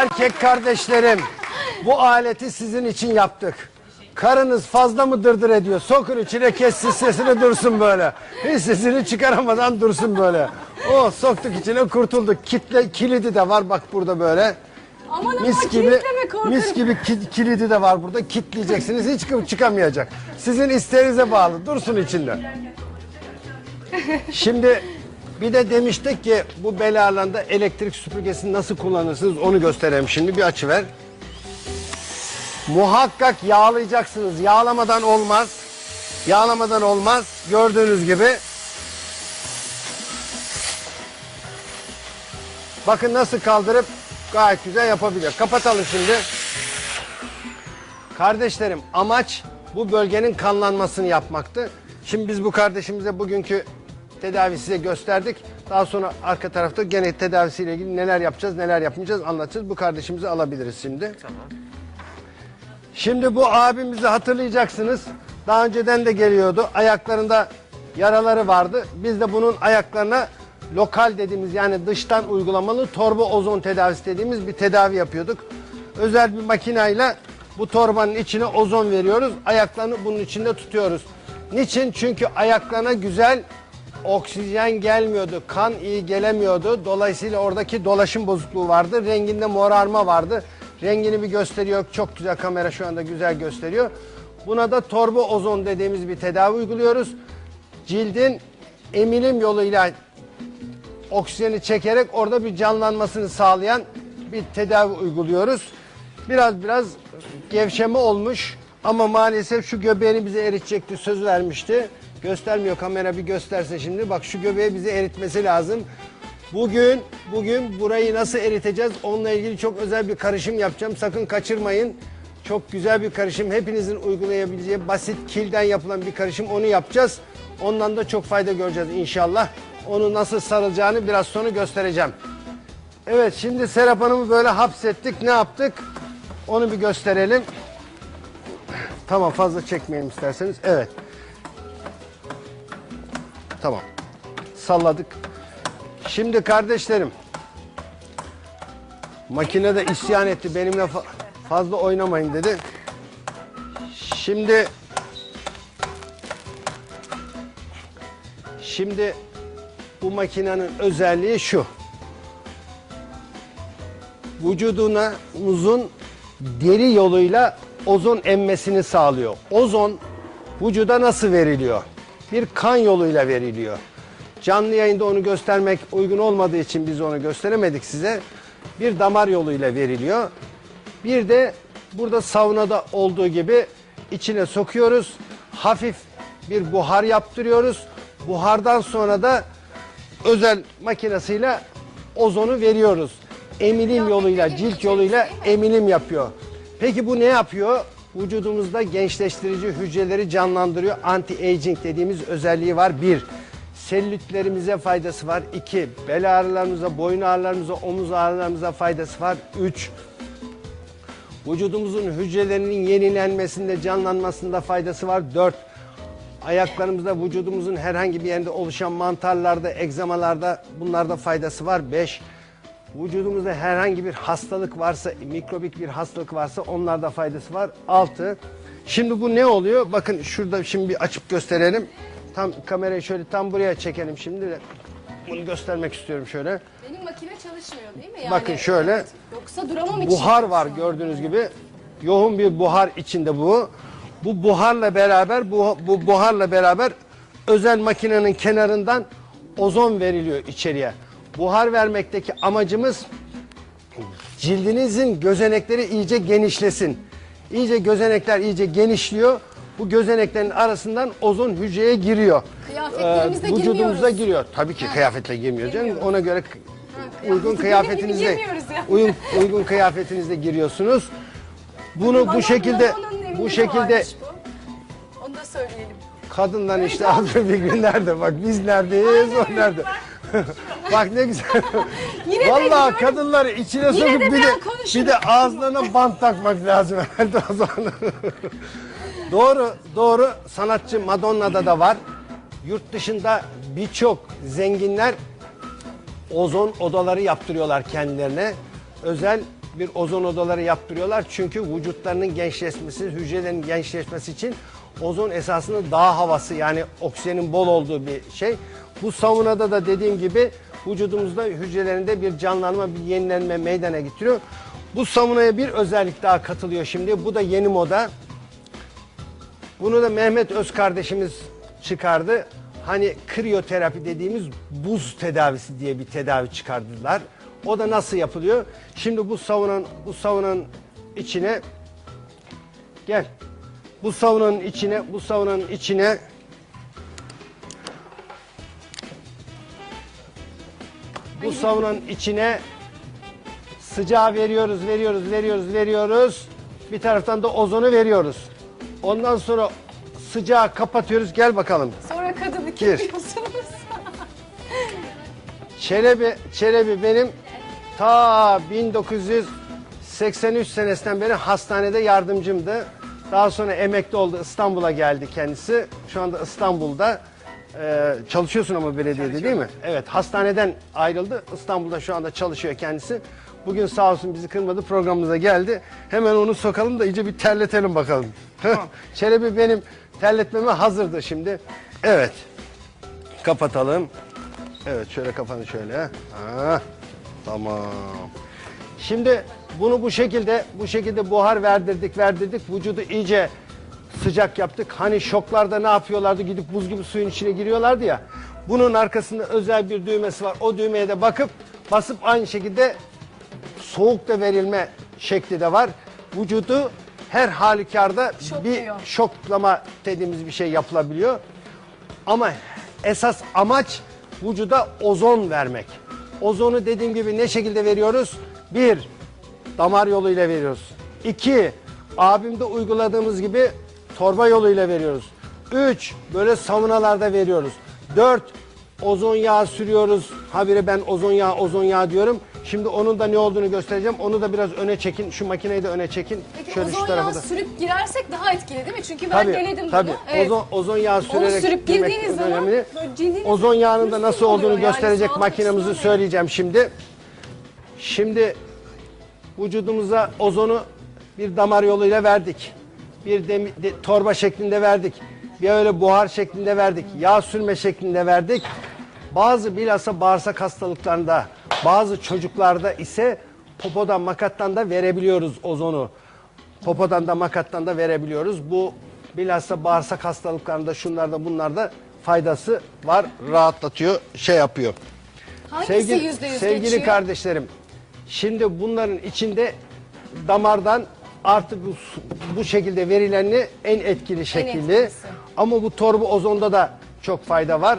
Erkek kardeşlerim, bu aleti sizin için yaptık. Karınız fazla mı dırdır ediyor? Sokun içine kessin sesini dursun böyle. Hiç sesini çıkaramadan dursun böyle. O soktuk içine kurtulduk. Kitle kilidi de var bak burada böyle. Aman Mis gibi kilitleme korkarım. mis gibi ki- kilidi de var burada. Kitleyeceksiniz. Hiç çıkamayacak. Sizin isteğinize bağlı. Dursun içinde. Şimdi bir de demiştik ki bu bel ağırlığında elektrik süpürgesini nasıl kullanırsınız onu göstereyim şimdi. Bir açı ver. Muhakkak yağlayacaksınız. Yağlamadan olmaz. Yağlamadan olmaz. Gördüğünüz gibi. Bakın nasıl kaldırıp gayet güzel yapabiliyor. Kapatalım şimdi. Kardeşlerim amaç bu bölgenin kanlanmasını yapmaktı. Şimdi biz bu kardeşimize bugünkü tedavi size gösterdik. Daha sonra arka tarafta gene tedavisiyle ilgili neler yapacağız, neler yapmayacağız anlatacağız. Bu kardeşimizi alabiliriz şimdi. Şimdi bu abimizi hatırlayacaksınız. Daha önceden de geliyordu. Ayaklarında yaraları vardı. Biz de bunun ayaklarına lokal dediğimiz yani dıştan uygulamalı torba ozon tedavisi dediğimiz bir tedavi yapıyorduk. Özel bir makineyle bu torbanın içine ozon veriyoruz. Ayaklarını bunun içinde tutuyoruz. Niçin? Çünkü ayaklarına güzel oksijen gelmiyordu. Kan iyi gelemiyordu. Dolayısıyla oradaki dolaşım bozukluğu vardı. Renginde morarma vardı. Rengini bir gösteriyor. Çok güzel kamera şu anda güzel gösteriyor. Buna da torba ozon dediğimiz bir tedavi uyguluyoruz. Cildin emilim yoluyla oksijeni çekerek orada bir canlanmasını sağlayan bir tedavi uyguluyoruz. Biraz biraz gevşeme olmuş ama maalesef şu göbeğini bize eritecekti söz vermişti. Göstermiyor kamera bir gösterse şimdi. Bak şu göbeği bize eritmesi lazım. Bugün bugün burayı nasıl eriteceğiz? Onunla ilgili çok özel bir karışım yapacağım. Sakın kaçırmayın. Çok güzel bir karışım. Hepinizin uygulayabileceği basit kilden yapılan bir karışım. Onu yapacağız. Ondan da çok fayda göreceğiz inşallah. Onu nasıl sarılacağını biraz sonra göstereceğim. Evet şimdi Serap Hanım'ı böyle hapsettik. Ne yaptık? Onu bir gösterelim. Tamam fazla çekmeyelim isterseniz. Evet. Tamam. Salladık. Şimdi kardeşlerim. Makine de isyan etti. Benimle fa- fazla oynamayın dedi. Şimdi Şimdi bu makinenin özelliği şu. Vücuduna uzun deri yoluyla ozon emmesini sağlıyor. Ozon vücuda nasıl veriliyor? Bir kan yoluyla veriliyor. Canlı yayında onu göstermek uygun olmadığı için biz onu gösteremedik size. Bir damar yoluyla veriliyor. Bir de burada saunada olduğu gibi içine sokuyoruz. Hafif bir buhar yaptırıyoruz. Buhardan sonra da özel makinesiyle ozonu veriyoruz. Emilim yoluyla, cilt yoluyla emilim yapıyor. Peki bu ne yapıyor? Vücudumuzda gençleştirici hücreleri canlandırıyor. Anti-aging dediğimiz özelliği var. Bir, selülitlerimize faydası var. İki, bel ağrılarımıza, boyun ağrılarımıza, omuz ağrılarımıza faydası var. Üç, Vücudumuzun hücrelerinin yenilenmesinde, canlanmasında faydası var. 4. Ayaklarımızda, vücudumuzun herhangi bir yerinde oluşan mantarlarda, egzamalarda bunlarda faydası var. 5. Vücudumuzda herhangi bir hastalık varsa, mikrobik bir hastalık varsa onlarda faydası var. 6. Şimdi bu ne oluyor? Bakın şurada şimdi bir açıp gösterelim. Tam kamerayı şöyle tam buraya çekelim şimdi de. Bunu göstermek istiyorum şöyle. Benim makine çalışmıyor değil mi? Yani, Bakın şöyle. Evet. Yoksa duramam için. Buhar var gördüğünüz gibi. Yoğun bir buhar içinde bu. Bu buharla beraber bu, bu buharla beraber özel makinenin kenarından ozon veriliyor içeriye. Buhar vermekteki amacımız cildinizin gözenekleri iyice genişlesin. İyice gözenekler iyice genişliyor. Bu gözeneklerin arasından ozon hücreye giriyor. Kıyafetlerimizde Ee, Vücudumuza girmiyoruz. giriyor. Tabii ki kıyafetle girmiyor canım. Girmiyoruz. Ona göre uygun kıyafetinizde girmiyoruz ya. uygun, uygun kıyafetinizde giriyorsunuz. Bunu bu şekilde bu de şekilde bu. Onu da söyleyelim. kadınlar işte alıyor bir gün nerede bak biz neredeyiz o nerede. bak ne güzel. Yine de Vallahi diyorum, kadınları içine sokup de bir de biraz konuşun. bir de ağızlarına bant takmak lazım herhalde o zaman. doğru, doğru. Sanatçı Madonna'da da var. Yurt dışında birçok zenginler ozon odaları yaptırıyorlar kendilerine. Özel bir ozon odaları yaptırıyorlar. Çünkü vücutlarının gençleşmesi, hücrelerin gençleşmesi için ozon esasında dağ havası yani oksijenin bol olduğu bir şey. Bu saunada da dediğim gibi vücudumuzda hücrelerinde bir canlanma, bir yenilenme meydana getiriyor. Bu saunaya bir özellik daha katılıyor şimdi. Bu da yeni moda. Bunu da Mehmet Öz kardeşimiz çıkardı. Hani kriyoterapi dediğimiz buz tedavisi diye bir tedavi çıkardılar. O da nasıl yapılıyor? Şimdi bu saunanın bu saunanın içine gel. Bu saunanın içine bu saunanın içine bu saunanın içine sıcağı veriyoruz, veriyoruz, veriyoruz, veriyoruz. Bir taraftan da ozonu veriyoruz. Ondan sonra sıcağı kapatıyoruz. Gel bakalım. Sonra kadınlık Gir. yapıyorsunuz. Çelebi, Çelebi benim ta 1983 senesinden beri hastanede yardımcımdı. Daha sonra emekli oldu. İstanbul'a geldi kendisi. Şu anda İstanbul'da Ee, çalışıyorsun ama belediyede değil mi? Evet. Hastaneden ayrıldı. İstanbul'da şu anda çalışıyor kendisi. Bugün sağ olsun bizi kırmadı programımıza geldi. Hemen onu sokalım da iyice bir terletelim bakalım. Çelebi benim terletmeme hazırdı şimdi. Evet. Kapatalım. Evet şöyle kafanı şöyle. Ha, tamam. Şimdi bunu bu şekilde bu şekilde buhar verdirdik verdirdik vücudu iyice sıcak yaptık. Hani şoklarda ne yapıyorlardı gidip buz gibi suyun içine giriyorlardı ya. Bunun arkasında özel bir düğmesi var. O düğmeye de bakıp basıp aynı şekilde soğuk da verilme şekli de var. Vücudu her halükarda bir Şokluyor. şoklama dediğimiz bir şey yapılabiliyor. Ama esas amaç vücuda ozon vermek. Ozonu dediğim gibi ne şekilde veriyoruz? Bir, damar yoluyla veriyoruz. İki, abimde uyguladığımız gibi torba yoluyla veriyoruz. Üç, böyle savunalarda veriyoruz. Dört, ozon yağı sürüyoruz. Habire ben ozon yağı, ozon yağı diyorum. Şimdi onun da ne olduğunu göstereceğim. Onu da biraz öne çekin. Şu makineyi de öne çekin. Peki Şöyle şu ozon tarafa yağı da. sürüp girersek daha etkili değil mi? Çünkü ben Tabii, denedim tabii. bunu. Evet. Ozon, ozon yağı sürerek sürüp girmek girdiğiniz zaman önemli. böyle cildiniz Ozon yağının da pürüzsüz nasıl olduğunu. Yani gösterecek sağlık makinemizi açısından söyleyeceğim şimdi. Şimdi vücudumuza ozonu bir damar yoluyla verdik. Bir demi- de- torba şeklinde verdik. Bir öyle buhar şeklinde verdik. Yağ sürme şeklinde verdik. Bazı bilhassa bağırsak hastalıklarında, bazı çocuklarda ise popodan makattan da verebiliyoruz ozonu. Popodan da makattan da verebiliyoruz. Bu bilhassa bağırsak hastalıklarında şunlarda bunlarda faydası var. Rahatlatıyor, şey yapıyor. Hangisi Sevgili, yüzde yüz sevgili geçiyor? kardeşlerim, şimdi bunların içinde damardan artı bu, bu şekilde verilenli en etkili etkilisi. Ama bu torba ozonda da çok fayda var.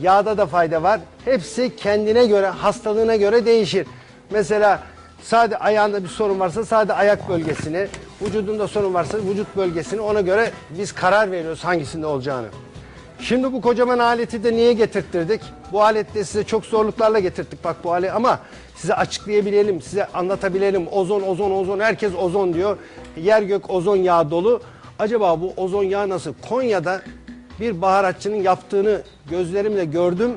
Yağda da fayda var. Hepsi kendine göre, hastalığına göre değişir. Mesela sade ayağında bir sorun varsa sade ayak bölgesini, vücudunda sorun varsa vücut bölgesini ona göre biz karar veriyoruz hangisinde olacağını. Şimdi bu kocaman aleti de niye getirttirdik? Bu alette size çok zorluklarla getirttik bak bu aleti ama size açıklayabilelim, size anlatabilelim. Ozon, ozon, ozon, herkes ozon diyor. Yer gök ozon yağı dolu. Acaba bu ozon yağı nasıl? Konya'da bir baharatçının yaptığını gözlerimle gördüm.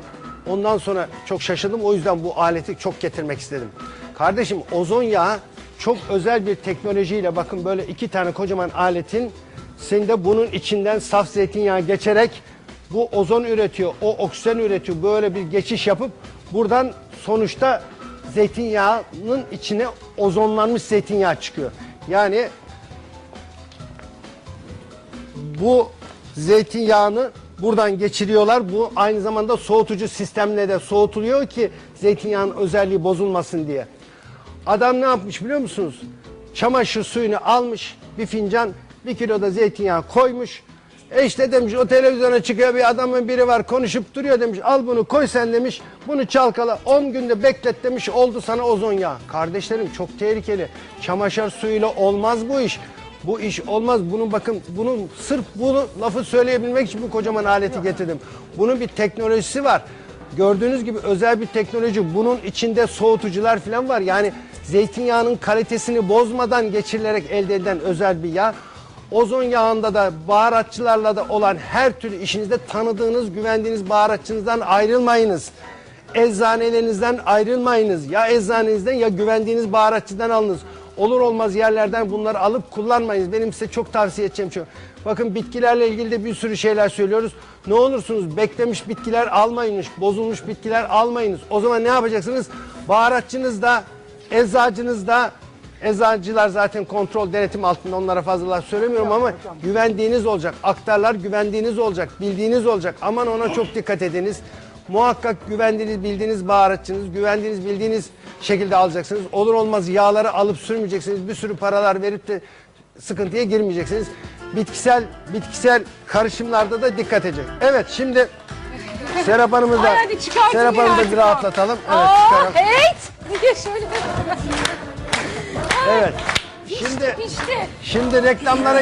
Ondan sonra çok şaşırdım. O yüzden bu aleti çok getirmek istedim. Kardeşim ozon yağı çok özel bir teknolojiyle bakın böyle iki tane kocaman aletin senin de bunun içinden saf zeytinyağı geçerek bu ozon üretiyor, o oksijen üretiyor. Böyle bir geçiş yapıp buradan sonuçta zeytinyağının içine ozonlanmış zeytinyağı çıkıyor. Yani bu zeytinyağını buradan geçiriyorlar. Bu aynı zamanda soğutucu sistemle de soğutuluyor ki zeytinyağının özelliği bozulmasın diye. Adam ne yapmış biliyor musunuz? Çamaşır suyunu almış bir fincan bir kilo da zeytinyağı koymuş. E işte demiş o televizyona çıkıyor bir adamın biri var konuşup duruyor demiş. Al bunu koy sen demiş. Bunu çalkala 10 günde beklet demiş oldu sana ozon yağı. Kardeşlerim çok tehlikeli. Çamaşır suyuyla olmaz bu iş. Bu iş olmaz. Bunun bakın bunun sırf bunu lafı söyleyebilmek için bu kocaman aleti getirdim. Bunun bir teknolojisi var. Gördüğünüz gibi özel bir teknoloji. Bunun içinde soğutucular falan var. Yani zeytinyağının kalitesini bozmadan geçirilerek elde edilen özel bir yağ. Ozon yağında da baharatçılarla da olan her türlü işinizde tanıdığınız, güvendiğiniz baharatçınızdan ayrılmayınız. eczanelerinizden ayrılmayınız. Ya eczanenizden ya güvendiğiniz baharatçıdan alınız. Olur olmaz yerlerden bunları alıp kullanmayınız. Benim size çok tavsiye edeceğim şu. Bakın bitkilerle ilgili de bir sürü şeyler söylüyoruz. Ne olursunuz beklemiş bitkiler almayınız. Bozulmuş bitkiler almayınız. O zaman ne yapacaksınız? Baharatçınız da, eczacınız da, Eczacılar zaten kontrol denetim altında onlara fazla söylemiyorum ama güvendiğiniz olacak. Aktarlar güvendiğiniz olacak, bildiğiniz olacak. Aman ona çok dikkat ediniz. Muhakkak güvendiğiniz, bildiğiniz baharatçınız, güvendiğiniz, bildiğiniz şekilde alacaksınız. Olur olmaz yağları alıp sürmeyeceksiniz. Bir sürü paralar verip de sıkıntıya girmeyeceksiniz. Bitkisel bitkisel karışımlarda da dikkat edecek. Evet şimdi Serap Hanım'ı da Ay hadi çıkartın Serap Hanım'ı da bir rahatlatalım. Evet Aa, çıkaralım. evet. Şöyle? Evet. Şimdi Pişti. Şimdi reklamlara